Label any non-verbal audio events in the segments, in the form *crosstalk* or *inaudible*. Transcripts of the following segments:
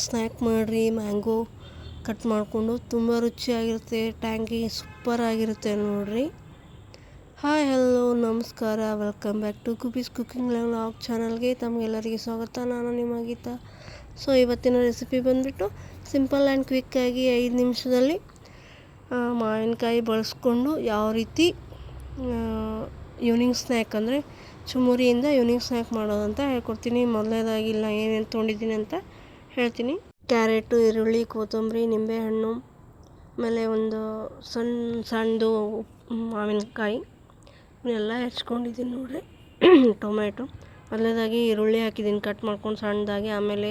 Snack ಮಾಡಿರಿ mango cut ಮಾಡಿಕೊಂಡು ತುಂಬ ರುಚಿಯಾಗಿರುತ್ತೆ ಟ್ಯಾಂಕಿ ಸೂಪರ್ ಆಗಿರುತ್ತೆ ನೋಡಿರಿ. ಹಾಯ್ ಹಲೋ ನಮಸ್ಕಾರ ವೆಲ್ಕಮ್ ಬ್ಯಾಕ್ ಟು ಕುಬೀಸ್ ಕುಕಿಂಗ್ ಲಾಗ್ ಚಾನಲ್ಗೆ ತಮಗೆಲ್ಲರಿಗೆ ಸ್ವಾಗತ. ನಾನು ನಿಮ್ಮ ಗೀತಾ. ಸೊ ಇವತ್ತಿನ ರೆಸಿಪಿ ಬಂದುಬಿಟ್ಟು ಸಿಂಪಲ್ ಆ್ಯಂಡ್ ಕ್ವಿಕ್ಕಾಗಿ ಐದು ನಿಮಿಷದಲ್ಲಿ ಮಾವಿನಕಾಯಿ ಬಳಸ್ಕೊಂಡು ಯಾವ ರೀತಿ ಈವ್ನಿಂಗ್ ಸ್ನ್ಯಾಕ್ ಅಂದರೆ ಚುಮುರಿಯಿಂದ ಈವ್ನಿಂಗ್ ಸ್ನ್ಯಾಕ್ ಮಾಡೋದಂತ ಹೇಳ್ಕೊಡ್ತೀನಿ. ಮೊದಲೇದಾಗಿಲ್ಲ ಏನೇನು ತೊಗೊಂಡಿದ್ದೀನಿ ಅಂತ ಹೇಳ್ತೀನಿ. ಕ್ಯಾರೆಟು, ಈರುಳ್ಳಿ, ಕೊತ್ತಂಬರಿ, ನಿಂಬೆಹಣ್ಣು, ಆಮೇಲೆ ಒಂದು ಸಣ್ಣ ಸಣ್ಣದು ಮಾವಿನಕಾಯಿ ಇವನ್ನೆಲ್ಲ ಹೆಚ್ಕೊಂಡಿದ್ದೀನಿ ನೋಡಿರಿ. *clears throat* ಟೊಮ್ಯಾಟೊ. ಮೊದಲನೇದಾಗಿ ಈರುಳ್ಳಿ ಹಾಕಿದ್ದೀನಿ. ಕಟ್ ಮಾಡ್ಕೊಂಡು ಸಣ್ಣದಾಗಿ, ಆಮೇಲೆ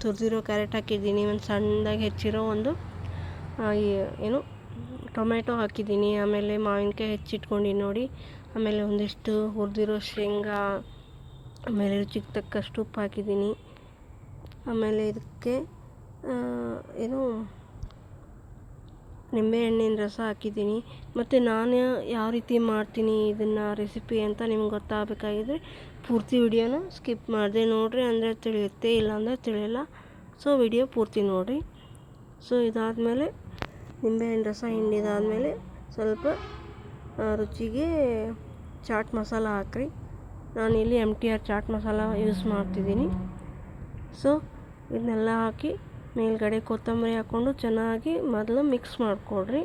ತುರಿದಿರೋ ಕ್ಯಾರೆಟ್ ಹಾಕಿದ್ದೀನಿ. ಒಂದು ಸಣ್ಣದಾಗಿ ಹೆಚ್ಚಿರೋ ಒಂದು ಏನು ಟೊಮ್ಯಾಟೊ ಹಾಕಿದ್ದೀನಿ, ಆಮೇಲೆ ಮಾವಿನಕಾಯಿ ಹೆಚ್ಚಿಟ್ಕೊಂಡಿನಿ ನೋಡಿ, ಆಮೇಲೆ ಒಂದಿಷ್ಟು ಹುರಿದಿರೋ ಶೇಂಗಾ, ಆಮೇಲೆ ರುಚಿಗೆ ತಕ್ಕಷ್ಟು ಉಪ್ಪು ಹಾಕಿದ್ದೀನಿ. ಆಮೇಲೆ ಇದಕ್ಕೆ ಏನು ನಿಂಬೆಹಣ್ಣಿನ ರಸ ಹಾಕಿದ್ದೀನಿ. ಮತ್ತು ನಾನು ಯಾವ ರೀತಿ ಮಾಡ್ತೀನಿ ಇದನ್ನು ರೆಸಿಪಿ ಅಂತ ನಿಮ್ಗೆ ಗೊತ್ತಾಗಬೇಕಾಗಿದ್ರೆ, ಪೂರ್ತಿ ವಿಡಿಯೋನ ಸ್ಕಿಪ್ ಮಾಡಿದೆ ನೋಡಿರಿ, ಅಂದರೆ ತಿಳಿಯುತ್ತೆ, ಇಲ್ಲಾಂದರೆ ತಿಳಿಯಲ್ಲ. ಸೊ, ವಿಡಿಯೋ ಪೂರ್ತಿ ನೋಡಿರಿ. ಸೊ, ಇದಾದಮೇಲೆ ನಿಂಬೆಹಣ್ಣು ರಸ ಹಿಂಡಿದಾದಮೇಲೆ ಸ್ವಲ್ಪ ರುಚಿಗೆ ಚಾಟ್ ಮಸಾಲ ಹಾಕ್ರಿ. ಇಲ್ಲಿ ಎಂ ಟಿ ಆರ್ ಚಾಟ್ ಮಸಾಲ ಯೂಸ್ ಮಾಡ್ತಿದ್ದೀನಿ. ಸೊ ಇದನ್ನೆಲ್ಲ ಹಾಕಿ ಮೇಲ್ಗಡೆ ಕೊತ್ತಂಬರಿ ಹಾಕ್ಕೊಂಡು ಚೆನ್ನಾಗಿ ಮೊದಲು ಮಿಕ್ಸ್ ಮಾಡಿಕೊಡ್ರಿ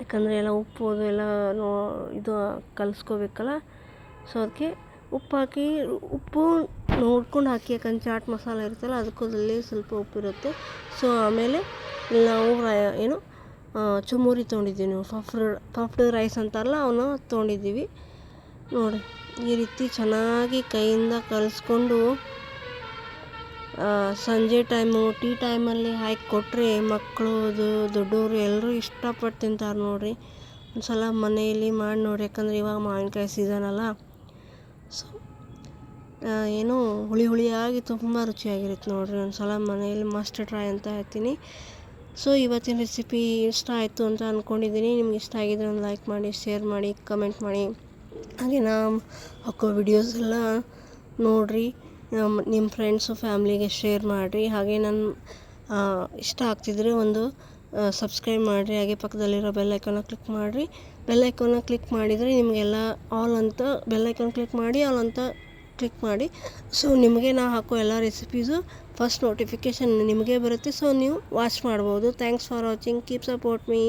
ಯಾಕಂದರೆ ಎಲ್ಲ ಉಪ್ಪು, ಅದು ಎಲ್ಲ ನೋ, ಇದು ಕಲಿಸ್ಕೋಬೇಕಲ್ಲ. ಸೊ ಅದಕ್ಕೆ ಉಪ್ಪು ಹಾಕಿ, ಉಪ್ಪು ನೋಡ್ಕೊಂಡು ಹಾಕಿ, ಯಾಕಂದ್ರೆ ಚಾಟ್ ಮಸಾಲ ಇರುತ್ತಲ್ಲ, ಅದಕ್ಕೂ ಸ್ವಲ್ಪ ಉಪ್ಪಿರುತ್ತೆ. ಸೊ ಆಮೇಲೆ ಇಲ್ಲಿ ನಾವು ಏನು ಚುಮುರಿ ತೊಗೊಂಡಿದ್ದೀವಿ ಪಫ್ಡ್ ಪಫ್ಡ್ ರೈಸ್ ಅಂತಾರಲ್ಲ, ಅವನ್ನ ತೊಗೊಂಡಿದ್ದೀವಿ. ನೋಡಿ, ಈ ರೀತಿ ಚೆನ್ನಾಗಿ ಕೈಯಿಂದ ಕಲಿಸ್ಕೊಂಡು ಸಂಜೆ ಟೈಮು ಟೀ ಟೈಮಲ್ಲಿ ಹಾಕಿ ಕೊಟ್ಟರೆ ಮಕ್ಕಳು ದೊಡ್ಡವರು ಎಲ್ಲರೂ ಇಷ್ಟಪಟ್ಟು ತಿಂತಾರೆ ನೋಡಿರಿ. ಒಂದು ಸಲ ಮನೆಯಲ್ಲಿ ಮಾಡಿ ನೋಡಿ ಯಾಕಂದ್ರೆ ಇವಾಗ ಮಾವಿನಕಾಯಿ ಸೀಸನ್ ಅಲ್ಲ. ಸೊ ಏನು ಹುಳಿ ಹುಳಿಯಾಗಿ ತುಂಬ ರುಚಿಯಾಗಿರುತ್ತೆ ನೋಡಿರಿ. ಒಂದು ಸಲ ಮನೆಯಲ್ಲಿ ಮಸ್ಟ್ ಟ್ರೈ ಅಂತ ಹೇಳ್ತೀನಿ. ಸೊ, ಇವತ್ತಿನ ರೆಸಿಪಿ ಇಷ್ಟ ಆಯಿತು ಅಂತ ಅಂದ್ಕೊಂಡಿದ್ದೀನಿ ನಿಮ್ಗೆ ಇಷ್ಟ ಆಗಿದ್ರೆ ಒಂದು ಲೈಕ್ ಮಾಡಿ, ಶೇರ್ ಮಾಡಿ, ಕಮೆಂಟ್ ಮಾಡಿ. ಹಾಗೆ ನಾ ಹಾಕೋ ವಿಡಿಯೋಸ್ ಎಲ್ಲ ನೋಡಿರಿ. ನಮ್ಮ ನಿಮ್ಮ ಫ್ರೆಂಡ್ಸು ಫ್ಯಾಮ್ಲಿಗೆ ಶೇರ್ ಮಾಡಿರಿ. ಹಾಗೆ ನನ್ನ ಇಷ್ಟ ಆಗ್ತಿದ್ರೆ ಒಂದು ಸಬ್ಸ್ಕ್ರೈಬ್ ಮಾಡಿರಿ. ಹಾಗೆ ಪಕ್ಕದಲ್ಲಿರೋ ಬೆಲ್ ಐಕಾನ ಕ್ಲಿಕ್ ಮಾಡಿರಿ. ಬೆಲ್ ಐಕಾನ ಕ್ಲಿಕ್ ಮಾಡಿದರೆ ನಿಮಗೆಲ್ಲ ಆಲ್ ಅಂತ ಬೆಲ್ ಐಕಾನ್ ಕ್ಲಿಕ್ ಮಾಡಿ ಆಲ್ ಅಂತ ಕ್ಲಿಕ್ ಮಾಡಿ. ಸೊ ನಿಮಗೆ ನಾ ಹಾಕೋ ಎಲ್ಲ ರೆಸಿಪೀಸು ಫಸ್ಟ್ ನೋಟಿಫಿಕೇಶನ್ ನಿಮಗೆ ಬರುತ್ತೆ. ಸೊ ನೀವು ವಾಚ್ ಮಾಡ್ಬೋದು. Thanks for watching keep support me